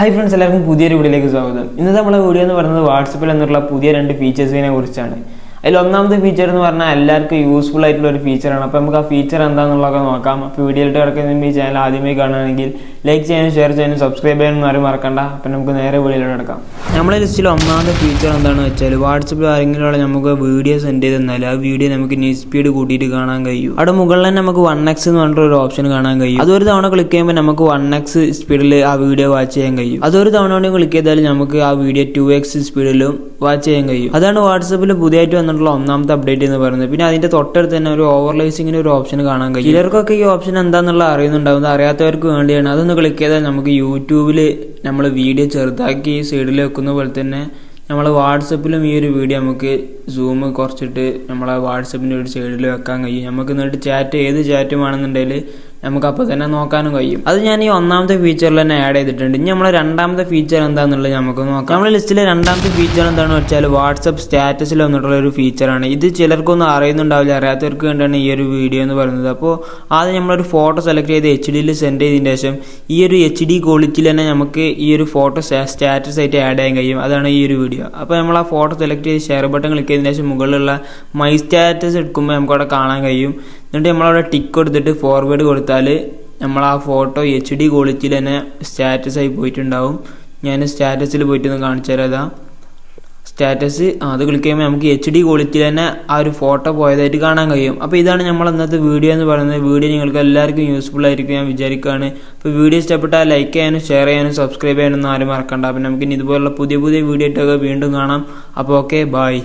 Hi friends എല്ലാവർക്കും പുതിയൊരു വീഡിയോയിലേക്ക് സ്വാഗതം. ഇന്നത്തെ നമ്മുടെ വീഡിയോ എന്ന് പറയുന്നത് വാട്സപ്പിൽ എന്നുള്ള പുതിയ രണ്ട് ഫീച്ചേഴ്സിനെ കുറിച്ചാണ്. അതിൽ ഒന്നാമത്തെ ഫീച്ചർ എന്ന് പറഞ്ഞാൽ എല്ലാവർക്കും യൂസ്ഫുൾ ആയിട്ടുള്ള ഒരു ഫീച്ചറാണ് അപ്പോൾ നമുക്ക് ആ ഫീച്ചർ എന്താണെന്നുള്ളതൊക്കെ നോക്കാം. അപ്പോൾ വീഡിയോയിലോട്ട് കിടക്കുന്ന ഈ ചാനൽ ആദ്യമായി കാണുകയാണെങ്കിൽ ലൈക്ക് ചെയ്യാനും ഷെയർ ചെയ്യാനും സബ്സ്ക്രൈബ് ചെയ്യാനും ആരും മറക്കണ്ട. അപ്പം നമുക്ക് നേരെ വീഡിയോയിലോട്ട് കിടക്കാം. നമ്മളെ ലിസ്റ്റിൽ ഒന്നാമത്തെ ഫീച്ചർ എന്താണെന്ന് വെച്ചാൽ വാട്സപ്പിൽ ആരെങ്കിലും നമുക്ക് വീഡിയോ സെൻഡ് ചെയ്ത് തന്നാൽ ആ വീഡിയോ നമുക്ക് നെറ്റ് സ്പീഡ് കൂട്ടിയിട്ട് കാണാൻ കഴിയും. അവിടെ മുകളിൽ തന്നെ നമുക്ക് വൺ എക്സ് എന്ന് പറഞ്ഞിട്ട് ഒരു ഓപ്ഷൻ കാണാൻ കഴിയും. അതൊരു തവണ ക്ലിക്ക് ചെയ്യുമ്പോൾ നമുക്ക് വൺ എക്സ് സ്പീഡിൽ ആ വീഡിയോ വാച്ച് ചെയ്യാൻ കഴിയും. അതൊരു തവണ ക്ലിക്ക് ചെയ്താൽ നമുക്ക് ആ വീഡിയോ ടു എക്സ് സ്പീഡിലും വാച്ച് ചെയ്യാൻ കഴിയും. അതാണ് വാട്സപ്പിൽ പുതിയതായിട്ട് വന്നിട്ടുള്ള ഒന്നാമത്തെ അപ്ഡേറ്റ് എന്ന് പറയുന്നത്. പിന്നെ അതിന്റെ തൊട്ടടുത്ത് തന്നെ ഒരു ഓവർലൈസിങ്ങിന് ഒരു ഓപ്ഷൻ കാണാൻ കഴിയും. ചിലർക്കൊക്കെ ഈ ഓപ്ഷൻ എന്താണെന്നുള്ള അറിയുന്നുണ്ടാവും. അറിയാത്തവർക്ക് വേണ്ടിയാണ്. അതൊന്ന് ക്ലിക്ക് ചെയ്താൽ നമുക്ക് യൂട്യൂബിൽ നമ്മൾ വീഡിയോ ചെറുതാക്കി സൈഡിൽ വെക്കുന്ന പോലെ തന്നെ നമ്മൾ വാട്സപ്പിലും ഈ ഒരു വീഡിയോ നമുക്ക് സൂം കുറച്ചിട്ട് നമ്മളെ വാട്സപ്പിന്റെ ഒരു സൈഡിൽ വെക്കാൻ കഴിയും. നമുക്ക് എന്നിട്ട് ചാറ്റ് ഏത് ചാറ്റും ആണെന്നുണ്ടെങ്കിൽ നമുക്ക് അപ്പോൾ തന്നെ നോക്കാനും കഴിയും. അത് ഞാൻ ഈ ഒന്നാമത്തെ ഫീച്ചറിൽ തന്നെ ആഡ് ചെയ്തിട്ടുണ്ട്. ഇനി നമ്മളെ രണ്ടാമത്തെ ഫീച്ചർ എന്താണെന്നുള്ളത് നമുക്ക് നോക്കാം. നമ്മുടെ ലിസ്റ്റിലെ രണ്ടാമത്തെ ഫീച്ചർ എന്താണെന്ന് വെച്ചാൽ വാട്സപ്പ് സ്റ്റാറ്റസിൽ വന്നിട്ടുള്ള ഒരു ഫീച്ചറാണ് ഇത് ചിലർക്കൊന്നും അറിയുന്നുണ്ടാവില്ല. അറിയാത്തവർക്ക് വേണ്ടിയാണ് ഈ ഒരു വീഡിയോ എന്ന് പറയുന്നത്. അപ്പോൾ ആദ്യം നമ്മളൊരു ഫോട്ടോ സെലക്ട് ചെയ്ത് എച്ച് ഡിയിൽ സെൻഡ് ചെയ്തതിന് ശേഷം ഈ ഒരു എച്ച് ഡി ക്വാളിറ്റിയിൽ തന്നെ നമുക്ക് ഈ ഒരു ഫോട്ടോ സ്റ്റാറ്റസ് ആയിട്ട് ആഡ് ചെയ്യാൻ കഴിയും. അതാണ് ഈ ഒരു വീഡിയോ അപ്പോൾ നമ്മൾ ആ ഫോട്ടോ സെലക്ട് ചെയ്ത് ഷെയർ ബട്ടൺ ക്ലിക്ക് ചെയ്തതിന് ശേഷം മുകളിലുള്ള മൈ സ്റ്റാറ്റസ് എടുക്കുമ്പോൾ നമുക്ക് അവിടെ കാണാൻ കഴിയും. എന്നിട്ട് നമ്മളവിടെ ടിക്ക് കൊടുത്തിട്ട് ഫോർവേഡ് കൊടുത്താൽ നമ്മൾ ആ ഫോട്ടോ എച്ച് ഡി ക്വാളിറ്റിയിൽ തന്നെ സ്റ്റാറ്റസ് ആയി പോയിട്ടുണ്ടാവും. ഞാൻ സ്റ്റാറ്റസിൽ പോയിട്ട് ഒന്ന് കാണിച്ചു തരാം സ്റ്റാറ്റസ് അത് ക്ലിക്ക് ചെയ്യുമ്പോൾ നമുക്ക് എച്ച് ഡി ക്വാളിറ്റിയിൽ തന്നെ ആ ഒരു ഫോട്ടോ പോയതായിട്ട് കാണാൻ കഴിയും. അപ്പോൾ ഇതാണ് നമ്മൾ ഇന്നത്തെ വീഡിയോ എന്ന് പറയുന്നത്. വീഡിയോ നിങ്ങൾക്ക് എല്ലാവർക്കും യൂസ്ഫുൾ ആയിരിക്കും ഞാൻ വിചാരിക്കുകയാണ് അപ്പോൾ വീഡിയോ ഇഷ്ടപ്പെട്ടാൽ ലൈക്ക് ചെയ്യാനും ഷെയർ ചെയ്യാനും സബ്സ്ക്രൈബ് ചെയ്യാനൊന്നും ആരും മറക്കണ്ട. അപ്പോൾ നമുക്ക് ഇനി ഇതുപോലുള്ള പുതിയ പുതിയ വീഡിയോ ഇട്ടൊക്കെ വീണ്ടും കാണാം. അപ്പോൾ ഓക്കെ ബായ്